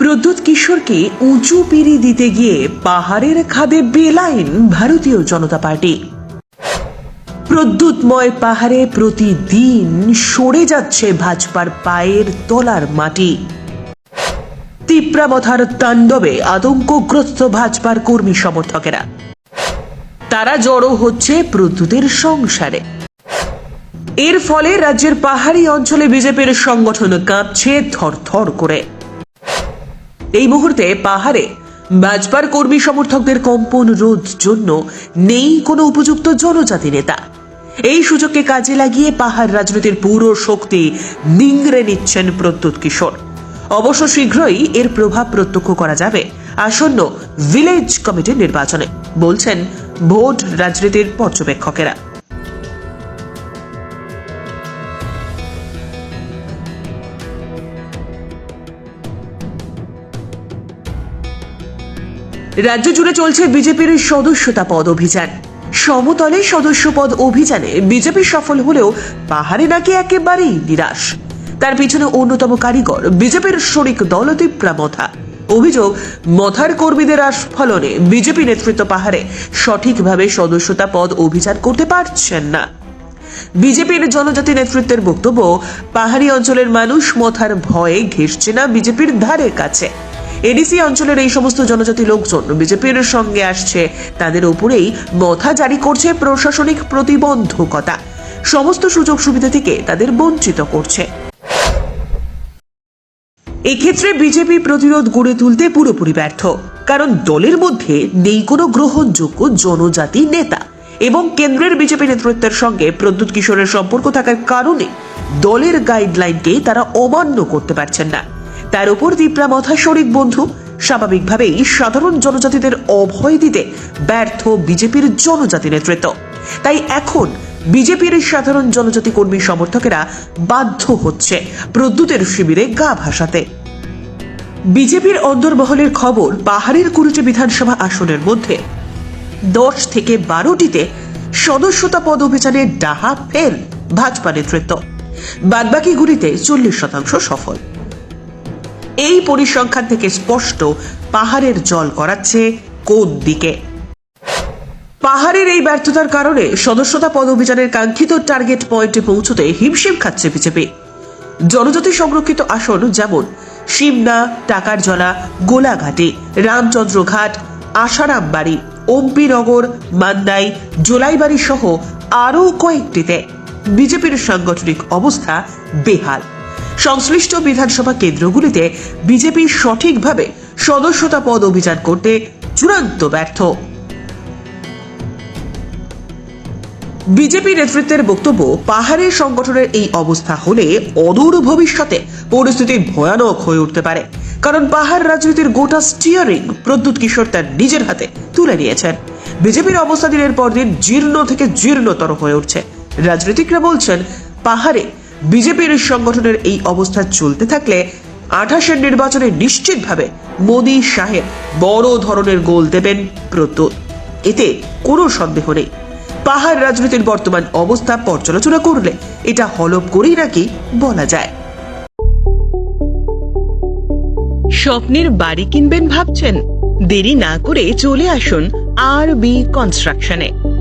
সরকারকে উঁচু পিড়ি দিতে গিয়ে পাহাড়ের খাদে বেলাইন ভারতীয় জনতা পার্টি। প্রদ্যুৎময় পাহাড়ে প্রতিদিন সরে যাচ্ছে ভাজপার পায়ের তলার মাটি। তিপ্রামথার তাণ্ডবে আতঙ্কগ্রস্ত ভাজপার কর্মী সমর্থকেরা। তারা জড়ো হচ্ছে প্রদ্যুতের সংসারে। এর ফলে রাজ্যের পাহাড়ি অঞ্চলে বিজেপির সংগঠন কাঁপছে থরথর করে। এই মুহূর্তে পাহাড়ে ভাজপার কর্মী সমর্থকদের কম্পন রোধ জন্য নেই কোনো উপযুক্ত জনজাতি নেতা। এই সুযোগকে কাজে লাগিয়ে পাহাড় রাজনীতির পুরো শক্তি নিংড়ে নিচ্ছেন প্রদ্যুৎ কিশোর। অবশ্য শীঘ্রই এর প্রভাব প্রত্যক্ষ করা যাবে। আসন্ন ভিলেজ কমিটির নির্বাচনে, বলছেন ভোট রাজনীতির পর্যবেক্ষকেরা। রাজ্য জুড়ে চলছে বিজেপির সদস্যতা পদ অভিযান। সমতলে সদস্য পদ অভিযানে বিজেপি সফল হলেও পাহাড়ে নাকি একেবারেই নিরাশ। তার পিছনে অন্যতম কারিগর বিজেপির শরিক দল তিপ্রা মথা অভিযোগ, মথার কর্মীদের আস্ফলনে বিজেপি নেতৃত্ব পাহাড়ে সঠিকভাবে সদস্যতা পদ অভিযান করতে পারছেন না। বিজেপির জনজাতি নেতৃত্বের বক্তব্য, পাহাড়ি অঞ্চলের মানুষ মথার ভয়ে ঘেসছে না বিজেপির ধারে কাছে। এডিসি অঞ্চলের এই সমস্ত জনজাতি লোকজন বিজেপির সঙ্গে আসছে। তাদের উপরেই মথা জারি করছে প্রশাসনিক প্রতিবন্ধকতা। সমস্ত সুযোগ সুবিধা থেকে তাদের বঞ্চিত করছে। এক্ষেত্রে বিজেপি প্রতিরোধ গড়ে তুলতে পুরোপুরি ব্যর্থ। কারণ দলের মধ্যে নেই কোনো গ্রহণযোগ্য জনজাতি নেতা। এবং কেন্দ্রের বিজেপি নেতৃত্বের সঙ্গে প্রদ্যুৎ কিশোরের সম্পর্ক থাকার কারণে দলের গাইডলাইনকে তারা অমান্য করতে পারছেন না। তার উপর দীপ্রা মথা শরিক বন্ধু। স্বাভাবিকভাবেই সাধারণ জনজাতিদের অভয় দিতে ব্যর্থ বিজেপির জনজাতি নেতৃত্ব। তাই এখন বিজেপির সাধারণ জনজাতি কর্মী সমর্থকেরা বাধ্য হচ্ছে প্রদ্যুতের শিবিরে গা ভাসাতে। বিজেপির অন্দরমহলের খবর পাহাড়ের কুরুচি বিধানসভা আসনের মধ্যে। দশ থেকে বারোটিতে সদস্যতা পদ অভিযানে ডাহা ফেল ভাজপা নেতৃত্ব। বাদবাকিগুলিতে চল্লিশ শতাংশ সফল। এই পরিসংখ্যান থেকে স্পষ্ট পাহাড়ের জল করাচ্ছে কোন দিকে। পাহাড়ের এই ব্যর্থতার কারণে সদস্যতা পদ অভিযানের কাঙ্ক্ষিত টার্গেট পয়েন্টে পৌঁছতে হিমশিম খাচ্ছে বিজেপি। জনজাতি সংরক্ষিত আসন যেমন সিমনা, টাকারজলা, গোলাঘাটি রামচন্দ্রঘাট আশারামবাড়ি অম্পিনগর মান্দাই জোলাইবাড়ি সহ আরও কয়েকটিতে। বিজেপির সাংগঠনিক অবস্থা বেহাল। সংশ্লিষ্ট বিধানসভা কেন্দ্রগুলিতে বিজেপি সঠিকভাবে সদস্যতা পদ অভিযান করতে চূড়ান্ত ব্যর্থ। বিজেপি নেতৃত্বের বক্তব্য পাহাড়ের সংগঠনের এই অবস্থা হলে অদূর ভবিষ্যতে পরিস্থিতি ভয়ানক হয়ে উঠতে পারে। কারণ পাহাড় রাজনীতির গোটা স্টিয়ারিং প্রদ্যুৎ কিশোর তার নিজের হাতে তুলে নিয়েছেন। বিজেপির অবস্থা দিনের পর দিন জীর্ণ থেকে জীর্ণতর হয়ে উঠছে। রাজনীতিকরা বলছেন, পাহাড়ে বিজেপির সংগঠনের এই অবস্থা চলতে থাকলে আঠাশের নির্বাচনে নিশ্চিতভাবে মোদী শাহের বড় ধরনের গোল দেবেন প্রদ্যুৎ। এতে কোনো সন্দেহ নেই। পাহাড় রাজনীতির বর্তমান অবস্থা পর্যালোচনা করলে এটা হলপ করেই নাকি বলা যায়। স্বপ্নের বাড়ি কিনবেন ভাবছেন? দেরি না করে চলে আসুন আর বি কনস্ট্রাকশনে।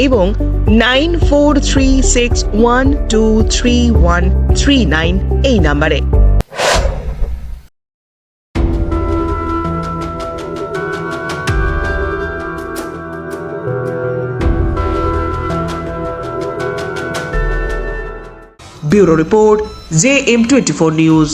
এবং nine four three six one two three one three nine এই নাম্বারে Bureau Report, JM24 News.